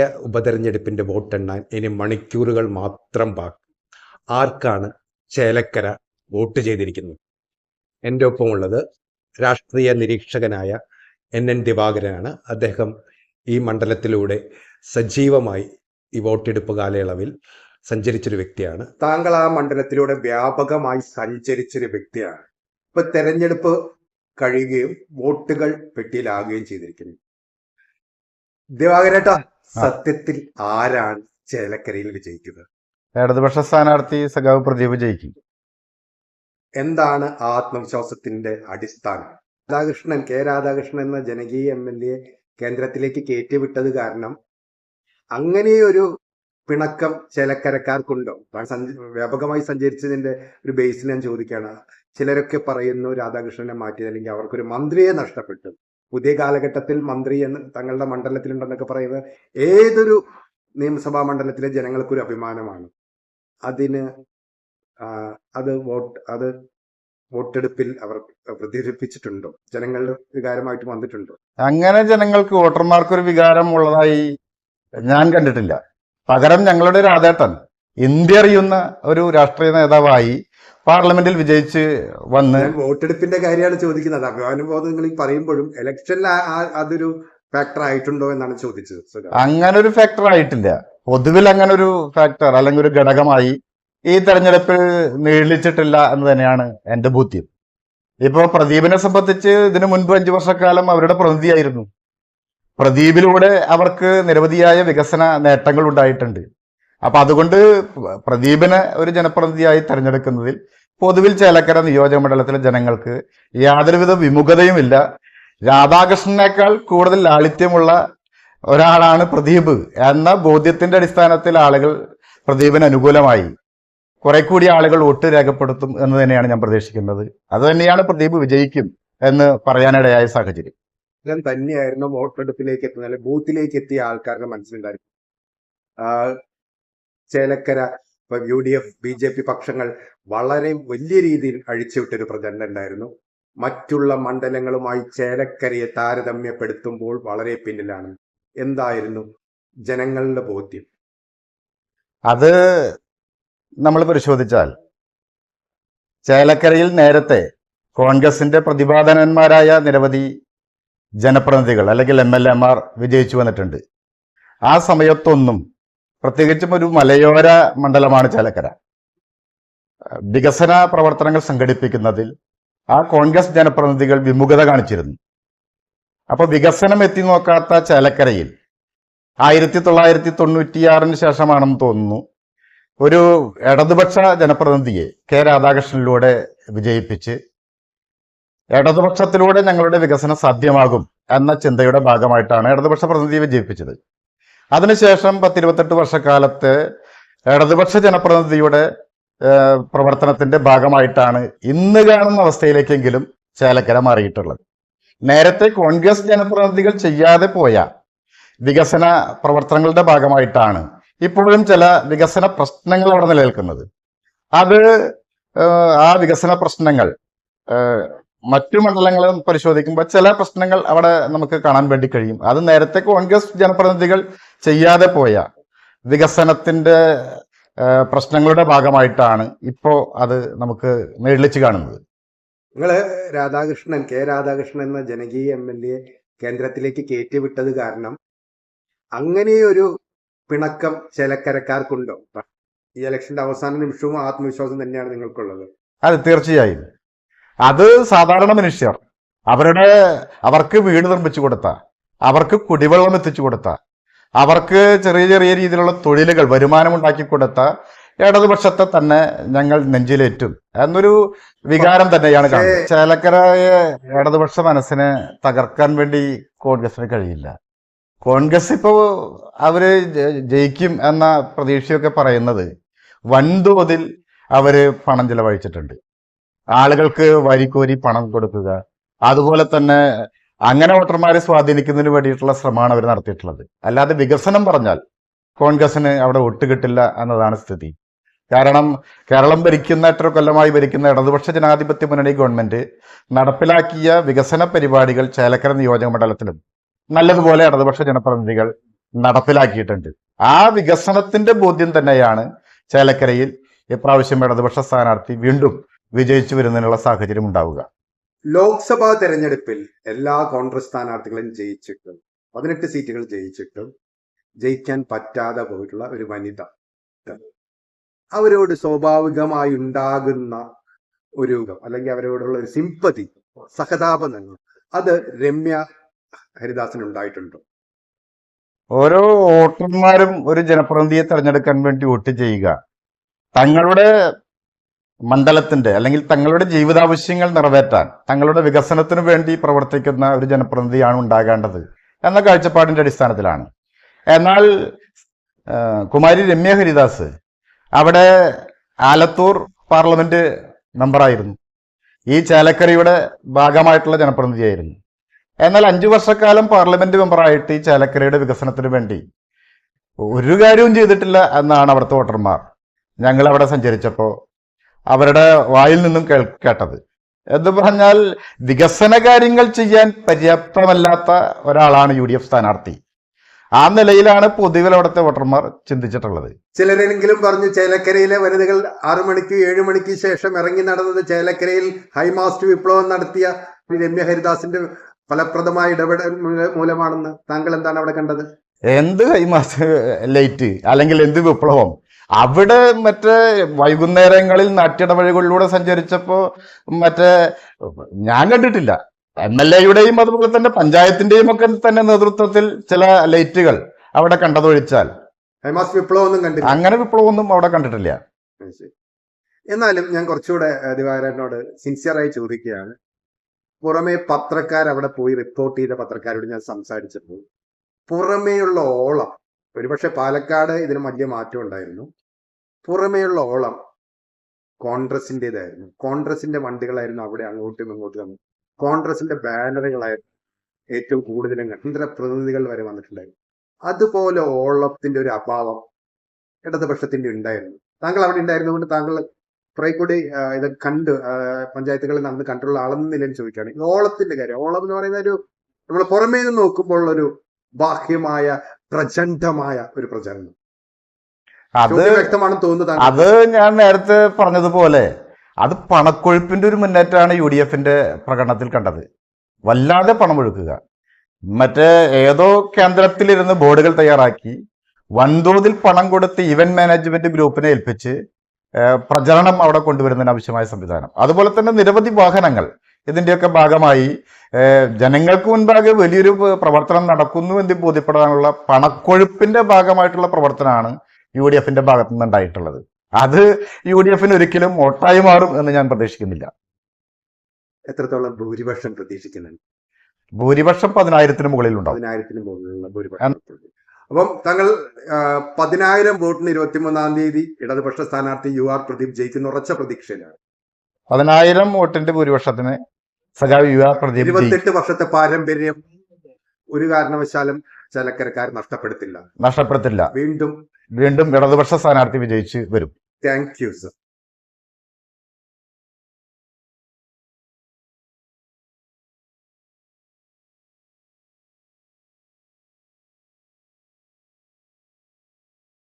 ഉപതെരഞ്ഞെടുപ്പിന്റെ വോട്ടെണ്ണാൻ ഇനി മണിക്കൂറുകൾ മാത്രം ബാക്കി. ആർക്കാണ് ചേലക്കര വോട്ട് ചെയ്തിരിക്കുന്നത്? എന്റെ ഒപ്പമുള്ളത് രാഷ്ട്രീയ നിരീക്ഷകനായ എൻ എൻ ദിവാകരനാണ്. അദ്ദേഹം ഈ മണ്ഡലത്തിലൂടെ സജീവമായി ഈ വോട്ടെടുപ്പ് കാലയളവിൽ സഞ്ചരിച്ചൊരു വ്യക്തിയാണ്. താങ്കൾ ആ മണ്ഡലത്തിലൂടെ വ്യാപകമായി സഞ്ചരിച്ചൊരു വ്യക്തിയാണ്. ഇപ്പൊ തെരഞ്ഞെടുപ്പ് കഴിയുകയും വോട്ടുകൾ പെട്ടിയിലാകുകയും ചെയ്തിരിക്കുന്നു. ദിവാകരേട്ടാ സത്യത്തിൽ ആരാണ് ചേലക്കരയിൽ വിജയിക്കുന്നത് ഇടതുപക്ഷ സ്ഥാനാർത്ഥി സഖാവ് പ്രദീപ് ജയിക്കും. എന്താണ് ആത്മവിശ്വാസത്തിന്റെ അടിസ്ഥാനം? രാധാകൃഷ്ണൻ കെ രാധാകൃഷ്ണൻ എന്ന ജനകീയ എം എൽ എ കേന്ദ്രത്തിലേക്ക് കയറ്റിവിട്ടത് കാരണം അങ്ങനെയൊരു പിണക്കം ചേലക്കരക്കാർക്കുണ്ടോ? വ്യാപകമായി സഞ്ചരിച്ചതിന്റെ ഒരു ബേസിൽ ഞാൻ ചോദിക്കുകയാണ്. ചിലരൊക്കെ പറയുന്നു രാധാകൃഷ്ണനെ മാറ്റിയതല്ലെങ്കിൽ അവർക്കൊരു മന്ത്രിയെ നഷ്ടപ്പെട്ടു. പുതിയ കാലഘട്ടത്തിൽ മന്ത്രി എന്ന് തങ്ങളുടെ മണ്ഡലത്തിലുണ്ടെന്നൊക്കെ പറയുന്നത് ഏതൊരു നിയമസഭാ മണ്ഡലത്തിലെ ജനങ്ങൾക്കൊരു അഭിമാനമാണ്. അതിന് അത് വോട്ട് അത് വോട്ടെടുപ്പിൽ അവർ പ്രതിഫലിപ്പിച്ചിട്ടുണ്ടോ ജനങ്ങളുടെ വികാരമായിട്ട് വന്നിട്ടുണ്ടോ? അങ്ങനെ ജനങ്ങൾക്ക് വോട്ടർമാർക്ക് ഒരു വികാരം ഉള്ളതായി ഞാൻ കണ്ടിട്ടില്ല. പകരം ഞങ്ങളുടെ രാധേട്ടൻ ഇന്ത്യ അറിയുന്ന ഒരു രാഷ്ട്രീയ നേതാവായി പാർലമെന്റിൽ വിജയിച്ച് വന്ന് വോട്ടെടുപ്പിന്റെ കാര്യമാണ് ചോദിക്കുന്നത്. അഭിമാനുബോധം നിങ്ങൾ ഈ പറയുമ്പോഴും ഇലക്ഷനിൽ അതൊരു ഫാക്ടർ ആയിട്ടുണ്ടോ എന്നാണ് ചോദിച്ചത് അങ്ങനെ ഒരു ഫാക്ടർ ആയിട്ടില്ല. പൊതുവിൽ അങ്ങനെ ഒരു ഫാക്ടർ അല്ലെങ്കിൽ ഒരു ഘടകമായി ഈ തെരഞ്ഞെടുപ്പിൽ നീളിച്ചിട്ടില്ല എന്ന് തന്നെയാണ് എന്റെ ബോധ്യം. ഇപ്പൊ പ്രദീപിനെ സംബന്ധിച്ച് ഇതിനു മുൻപ് അഞ്ചു വർഷക്കാലം അവരുടെ പ്രതിനിധിയായിരുന്നു. പ്രദീപിലൂടെ അവർക്ക് നിരവധിയായ വികസന നേട്ടങ്ങൾ ഉണ്ടായിട്ടുണ്ട്. അപ്പൊ അതുകൊണ്ട് പ്രദീപിനെ ഒരു ജനപ്രതിനിധിയായി തെരഞ്ഞെടുക്കുന്നതിൽ പൊതുവിൽ ചേലക്കര നിയോജക മണ്ഡലത്തിലെ ജനങ്ങൾക്ക് യാതൊരുവിധ വിമുഖതയുമില്ല രാധാകൃഷ്ണനേക്കാൾ കൂടുതൽ ലാളിത്യമുള്ള ഒരാളാണ് പ്രദീപ് എന്ന ബോധ്യത്തിന്റെ അടിസ്ഥാനത്തിൽ ആളുകൾ പ്രദീപിന് അനുകൂലമായി. കുറെ കൂടി ആളുകൾ വോട്ട് രേഖപ്പെടുത്തും എന്ന് തന്നെയാണ് ഞാൻ പ്രതീക്ഷിക്കുന്നത്. അത് തന്നെയാണ് പ്രദീപ് വിജയിക്കും എന്ന് പറയാനിടയായ സാഹചര്യം. ഞാൻ തന്നെയായിരുന്നു വോട്ടെടുപ്പിലേക്ക് എത്തുന്ന ബൂത്തിലേക്ക് എത്തിയ ആൾക്കാരുടെ മനസ്സിലുണ്ടായിരുന്നു. ചേലക്കര ഇപ്പൊ U D F B J P പക്ഷങ്ങൾ വളരെ വലിയ രീതിയിൽ അഴിച്ചുവിട്ടൊരു പ്രചരണം ഉണ്ടായിരുന്നു. മറ്റുള്ള മണ്ഡലങ്ങളുമായി ചേലക്കരയെ താരതമ്യപ്പെടുത്തുമ്പോൾ വളരെ പിന്നിലാണ്. എന്തായിരുന്നു ജനങ്ങളുടെ ബോധ്യം? അത് നമ്മൾ പരിശോധിച്ചാൽ ചേലക്കരയിൽ നേരത്തെ കോൺഗ്രസിന്റെ പ്രതിപാദനന്മാരായ നിരവധി ജനപ്രതിനിധികൾ അല്ലെങ്കിൽ എം എൽ എമാർ വിജയിച്ചു വന്നിട്ടുണ്ട്. ആ സമയത്തൊന്നും പ്രത്യേകിച്ചും ഒരു മലയോര മണ്ഡലമാണ് ചേലക്കര. വികസന പ്രവർത്തനങ്ങൾ സംഘടിപ്പിക്കുന്നതിൽ ആ കോൺഗ്രസ് ജനപ്രതിനിധികൾ വിമുഖത കാണിച്ചിരുന്നു. അപ്പോൾ വികസനം എത്തി നോക്കാത്ത ചേലക്കരയിൽ ആയിരത്തി തൊള്ളായിരത്തി തൊണ്ണൂറ്റിയാറിന് ശേഷമാണെന്ന് തോന്നുന്നു ഒരു ഇടതുപക്ഷ ജനപ്രതിനിധിയെ കെ രാധാകൃഷ്ണനിലൂടെ വിജയിപ്പിച്ച് ഇടതുപക്ഷത്തിലൂടെ ഞങ്ങളുടെ വികസനം സാധ്യമാകും എന്ന ചിന്തയുടെ ഭാഗമായിട്ടാണ് ഇടതുപക്ഷ പ്രതിനിധിയെ വിജയിപ്പിച്ചത്. അതിനുശേഷം പത്തിരുപത്തെട്ട് വർഷക്കാലത്ത് ഇടതുപക്ഷ ജനപ്രതിനിധിയുടെ പ്രവർത്തനത്തിന്റെ ഭാഗമായിട്ടാണ് ഇന്ന് കാണുന്ന അവസ്ഥയിലേക്കെങ്കിലും ചേലക്കര മാറിയിട്ടുള്ളത്. നേരത്തെ കോൺഗ്രസ് ജനപ്രതിനിധികൾ ചെയ്യാതെ പോയ വികസന പ്രവർത്തനങ്ങളുടെ ഭാഗമായിട്ടാണ് ഇപ്പോഴും ചില വികസന പ്രശ്നങ്ങൾ അവിടെ നിലനിൽക്കുന്നത്. അത് ആ വികസന പ്രശ്നങ്ങൾ മറ്റു മണ്ഡലങ്ങളും പരിശോധിക്കുമ്പോൾ ചില പ്രശ്നങ്ങൾ അവിടെ നമുക്ക് കാണാൻ വേണ്ടി കഴിയും. അത് നേരത്തെ കോൺഗ്രസ് ജനപ്രതിനിധികൾ ചെയ്യാതെ പോയ വികസനത്തിന്റെ പ്രശ്നങ്ങളുടെ ഭാഗമായിട്ടാണ് ഇപ്പോ അത് നമുക്ക് നേരിളിച്ച് കാണുന്നത്. നിങ്ങൾ രാധാകൃഷ്ണൻ കെ രാധാകൃഷ്ണൻ എന്ന ജനകീയ എം എൽ എ കേന്ദ്രത്തിലേക്ക് കയറ്റിവിട്ടത് കാരണം അങ്ങനെയൊരു പിണക്കം ചിലക്കരക്കാർക്കുണ്ടോ? ഈ ഇലക്ഷന്റെ അവസാന നിമിഷവും ആത്മവിശ്വാസം തന്നെയാണ് നിങ്ങൾക്കുള്ളത്. അതെ തീർച്ചയായും. അത് സാധാരണ മനുഷ്യർ. അവരുടെ അവർക്ക് വീട് നിർമ്മിച്ചു കൊടുത്ത അവർക്ക് കുടിവെള്ളം എത്തിച്ചു കൊടുത്ത അവർക്ക് ചെറിയ ചെറിയ രീതിയിലുള്ള തൊഴിലുകൾ വരുമാനം ഉണ്ടാക്കി കൊടുത്ത ഇടതുപക്ഷത്തെ തന്നെ ഞങ്ങൾ നെഞ്ചിലേറ്റും. എന്നൊരു വികാരം തന്നെയാണ് കാണുന്നത്. ചേലക്കരയെ ഇടതുപക്ഷ മനസ്സിനെ തകർക്കാൻ വേണ്ടി കോൺഗ്രസിന് കഴിയില്ല. കോൺഗ്രസ് ഇപ്പോ അവർ ജയിക്കും എന്ന പ്രതീക്ഷയൊക്കെ പറയുന്നത് വൻതോതിൽ അവർ പണം ചിലവഴിച്ചിട്ടുണ്ട്. ആളുകൾക്ക് വരിക്കോരി പണം കൊടുക്കുക അതുപോലെ തന്നെ അങ്ങനെ വോട്ടർമാരെ സ്വാധീനിക്കുന്നതിന് വേണ്ടിയിട്ടുള്ള ശ്രമമാണ് അവർ നടത്തിയിട്ടുള്ളത്. അല്ലാതെ വികസനം പറഞ്ഞാൽ കോൺഗ്രസിന് അവിടെ ഒട്ടുകിട്ടില്ല എന്നതാണ് സ്ഥിതി. കാരണം കേരളം ഭരിക്കുന്ന എത്ര കൊല്ലമായി ഭരിക്കുന്ന ഇടതുപക്ഷ ജനാധിപത്യ മുന്നണി ഗവൺമെന്റ് നടപ്പിലാക്കിയ വികസന പരിപാടികൾ ചേലക്കര നിയോജക മണ്ഡലത്തിലും നല്ലതുപോലെ ഇടതുപക്ഷ ജനപ്രതിനിധികൾ നടപ്പിലാക്കിയിട്ടുണ്ട്. ആ വികസനത്തിന്റെ ബോധ്യം തന്നെയാണ് ചേലക്കരയിൽ ഇപ്രാവശ്യം ഇടതുപക്ഷ സ്ഥാനാർത്ഥി വീണ്ടും വിജയിച്ചു വരുന്നതിനുള്ള സാഹചര്യം ഉണ്ടാവുക. ലോക്സഭാ തെരഞ്ഞെടുപ്പിൽ എല്ലാ കോൺഗ്രസ് സ്ഥാനാർത്ഥികളും ജയിച്ചിട്ടും പതിനെട്ട് സീറ്റുകൾ ജയിച്ചിട്ടും ജയിക്കാൻ പറ്റാതെ പോയിട്ടുള്ള ഒരു വനിത. അവരോട് സ്വാഭാവികമായി ഉണ്ടാകുന്ന ഒരു അല്ലെങ്കിൽ അവരോടുള്ള ഒരു സിമ്പതി സഹതാപങ്ങൾ അത് രമ്യ ഹരിദാസിന് ഉണ്ടായിട്ടുണ്ടോ. ഓരോ വോട്ടർമാരും ഒരു ജനപ്രതിനിധിയെ തെരഞ്ഞെടുക്കാൻ വേണ്ടി വോട്ട് ചെയ്യുക. തങ്ങളുടെ മണ്ഡലത്തിന്റെ അല്ലെങ്കിൽ തങ്ങളുടെ ജീവിതാവശ്യങ്ങൾ നിറവേറ്റാൻ തങ്ങളുടെ വികസനത്തിനു വേണ്ടി പ്രവർത്തിക്കുന്ന ഒരു ജനപ്രതിനിധിയാണ് ഉണ്ടാകേണ്ടത് എന്ന കാഴ്ചപ്പാടിന്റെ അടിസ്ഥാനത്തിലാണ്. എന്നാൽ കുമാരി രമ്യ ഹരിദാസ് അവിടെ ആലത്തൂർ പാർലമെന്റ് മെമ്പറായിരുന്നു. ഈ ചേലക്കരയുടെ ഭാഗമായിട്ടുള്ള ജനപ്രതിനിധിയായിരുന്നു. എന്നാൽ അഞ്ചു വർഷക്കാലം പാർലമെന്റ് മെമ്പറായിട്ട് ഈ ചേലക്കരയുടെ വികസനത്തിന് വേണ്ടി ഒരു കാര്യവും ചെയ്തിട്ടില്ല എന്നാണ് അവിടുത്തെ വോട്ടർമാർ. ഞങ്ങൾ അവിടെ സഞ്ചരിച്ചപ്പോൾ അവരുടെ വായിൽ നിന്നും കേൾ കേട്ടത്. എന്ന് പറഞ്ഞാൽ വികസന കാര്യങ്ങൾ ചെയ്യാൻ പര്യാപ്തമല്ലാത്ത ഒരാളാണ് യു ഡി എഫ് സ്ഥാനാർത്ഥി. ആ നിലയിലാണ് പൊതുവിൽ അവിടുത്തെ വോട്ടർമാർ ചിന്തിച്ചിട്ടുള്ളത്. ചിലരെങ്കിലും പറഞ്ഞു ചേലക്കരയിലെ വനിതകൾ ആറു മണിക്ക് ഏഴു മണിക്ക് ശേഷം ഇറങ്ങി നടന്നത് ചേലക്കരയിൽ ഹൈമാസ്റ്റ് വിപ്ലവം നടത്തിയ രമ്യ ഹരിദാസിന്റെ ഫലപ്രദമായ ഇടപെടൽ മൂലമാണെന്ന് താങ്കൾ എന്താണ് അവിടെ കണ്ടത്? എന്ത് ഹൈമാസ്റ്റ് ലൈറ്റ് അല്ലെങ്കിൽ എന്ത് വിപ്ലവം? അവിടെ മറ്റേ വൈകുന്നേരങ്ങളിൽ നാട്ടിടവഴികളിലൂടെ സഞ്ചരിച്ചപ്പോ മറ്റേ ഞാൻ കണ്ടിട്ടില്ല. എം എൽ എയുടെയും അതുപോലെ തന്നെ പഞ്ചായത്തിന്റെയും ഒക്കെ തന്നെ നേതൃത്വത്തിൽ ചില ലൈറ്റുകൾ അവിടെ കണ്ടതൊഴിച്ചാൽ. വിപ്ലവമൊന്നും കണ്ടില്ല. അങ്ങനെ വിപ്ലവമൊന്നും അവിടെ കണ്ടിട്ടില്ല. എന്നാലും ഞാൻ കുറച്ചുകൂടെ ദിവാകരനോട് സിൻസിയറായി ചോദിക്കുകയാണ്. പുറമെ പത്രക്കാർ അവിടെ പോയി റിപ്പോർട്ട് ചെയ്ത പത്രക്കാരോട് ഞാൻ സംസാരിച്ചപ്പോൾ പുറമേയുള്ള ഓളം ഒരുപക്ഷെ പാലക്കാട് ഇതിന് വലിയ മാറ്റം ഉണ്ടായിരുന്നു. പുറമേയുള്ള ഓളം കോൺഗ്രസിന്റെതായിരുന്നു കോൺഗ്രസിന്റെ വണ്ടികളായിരുന്നു അവിടെ അങ്ങോട്ടും ഇങ്ങോട്ടും കോൺഗ്രസിന്റെ ബാനറുകളായിരുന്നു ഏറ്റവും കൂടുതലും കേന്ദ്ര പ്രതിനിധികൾ വരെ വന്നിട്ടുണ്ടായിരുന്നു. അതുപോലെ ഓളത്തിന്റെ ഒരു അഭാവം ഇടതുപക്ഷത്തിന്റെ ഉണ്ടായിരുന്നു. താങ്കൾ അവിടെ ഉണ്ടായിരുന്നുകൊണ്ട് താങ്കൾ കുറെ കൂടി ഇത് കണ്ട്. പഞ്ചായത്തുകളിൽ നടന്ന് കണ്ടുള്ള ആളെന്ന നിലയിൽ ചോദിക്കുകയാണ്. ഓളത്തിന്റെ കാര്യം. ഓളം എന്ന് പറയുന്ന ഒരു നമ്മൾ പുറമേ നിന്ന് നോക്കുമ്പോൾ ഒരു ബാഹ്യമായ പ്രചണ്ഡമായ ഒരു പ്രചരണം. അത് വ്യക്തമാണെന്ന് തോന്നുന്നത് അത് ഞാൻ നേരത്തെ പറഞ്ഞതുപോലെ അത് പണക്കൊഴുപ്പിന്റെ ഒരു മുന്നേറ്റമാണ് യു ഡി എഫിന്റെ പ്രകടനത്തിൽ കണ്ടത്. വല്ലാതെ പണമൊഴുക്കുക. മറ്റേ ഏതോ കേന്ദ്രത്തിലിരുന്ന് ബോർഡുകൾ തയ്യാറാക്കി വൻതോതിൽ പണം കൊടുത്ത് ഇവന്റ് മാനേജ്മെന്റ് ഗ്രൂപ്പിനെ ഏൽപ്പിച്ച് പ്രചരണം അവിടെ കൊണ്ടുവരുന്നതിന് ആവശ്യമായ സംവിധാനം. അതുപോലെ തന്നെ നിരവധി വാഹനങ്ങൾ ഇതിന്റെയൊക്കെ ഭാഗമായി ജനങ്ങൾക്ക് മുൻപാകെ വലിയൊരു പ്രവർത്തനം നടക്കുന്നു എന്ന് ബോധ്യപ്പെടാനുള്ള പണക്കൊഴുപ്പിന്റെ ഭാഗമായിട്ടുള്ള പ്രവർത്തനമാണ് യു ഡി എഫിന്റെ ഭാഗത്തു നിന്നുണ്ടായിട്ടുള്ളത് അത് യു ഡി എഫിന് ഒരിക്കലും വോട്ടായി മാറും എന്ന് ഞാൻ പ്രതീക്ഷിക്കുന്നില്ല. എത്രത്തോളം ഭൂരിപക്ഷം പ്രതീക്ഷിക്കുന്നുണ്ട്? ഭൂരിപക്ഷം പതിനായിരത്തിന് മുകളിൽ ഉണ്ടാവും പതിനായിരത്തിന് മുകളിലുള്ള ഭൂരിപക്ഷം അപ്പം തങ്ങൾ പതിനായിരം വോട്ടിന് ഇരുപത്തിമൂന്നാം തീയതി ഇടതുപക്ഷ സ്ഥാനാർത്ഥി യു ആർ പ്രദീപ് ജയിക്കുന്ന ഉറച്ച പ്രതീക്ഷയിലാണ്. പതിനായിരം വോട്ടിന്റെ ഭൂരിപക്ഷത്തിന് സഖാവ് യു ആർ പ്രദീപ് ഇരുപത്തെട്ട് വർഷത്തെ പാരമ്പര്യം ഒരു കാരണവശാലും ചലക്കരക്കാർ നഷ്ടപ്പെടുത്തില്ല. നഷ്ടപ്പെടുത്തില്ല. വീണ്ടും വീണ്ടും ഇടതുപക്ഷ സ്ഥാനാർത്ഥി വിജയിച്ച് വരും. Thank you sir